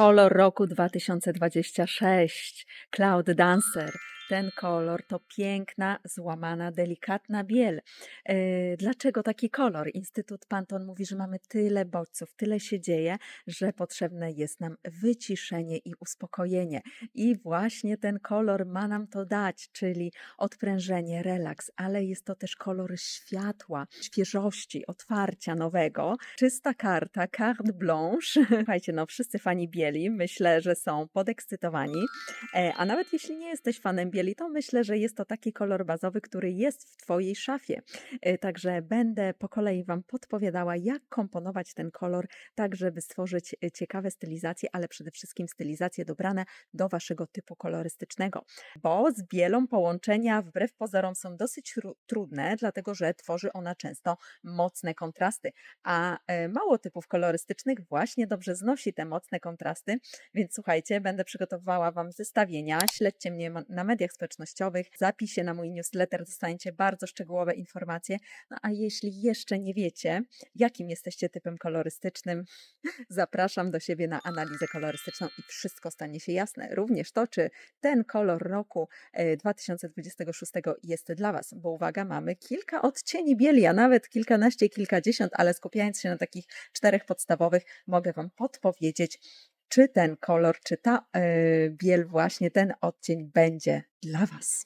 Kolor roku 2026. Cloud Dancer. Ten kolor to piękna, złamana, delikatna biel. E, Dlaczego taki kolor? Instytut Panton mówi, że mamy tyle bodźców, tyle się dzieje, że potrzebne jest nam wyciszenie i uspokojenie. I właśnie ten kolor ma nam to dać, czyli odprężenie, relaks, ale jest to też kolor światła, świeżości, otwarcia nowego. Czysta karta, carte blanche. Słuchajcie, no wszyscy fani bieli myślę, że są podekscytowani. E, A nawet jeśli nie jesteś fanem bieli, to myślę, że jest to taki kolor bazowy, który jest w Twojej szafie. E, Także będę po kolei Wam podpowiadała, jak komponować ten kolor, tak żeby stworzyć e, ciekawe stylizacje, ale przede wszystkim stylizacje dobrane do Waszego typu kolorystycznego. Bo z bielą połączenia wbrew pozorom są dosyć tru- trudne, dlatego że tworzy ona często mocne kontrasty, a e, mało typów kolorystycznych właśnie dobrze znosi te mocne kontrasty, więc słuchajcie, będę przygotowywała Wam zestawienia. Śledźcie mnie na mediach społecznościowych. W zapisie na mój newsletter dostaniecie bardzo szczegółowe informacje. No a jeśli jeszcze nie wiecie, jakim jesteście typem kolorystycznym, zapraszam do siebie na analizę kolorystyczną i wszystko stanie się jasne. Również to, czy ten kolor roku e, 2026 jest dla Was. Bo uwaga, mamy kilka odcieni bieli, a nawet kilkanaście, kilkadziesiąt, ale skupiając się na takich czterech podstawowych, mogę Wam podpowiedzieć, czy ten kolor, czy ta biel, właśnie ten odcień będzie dla Was.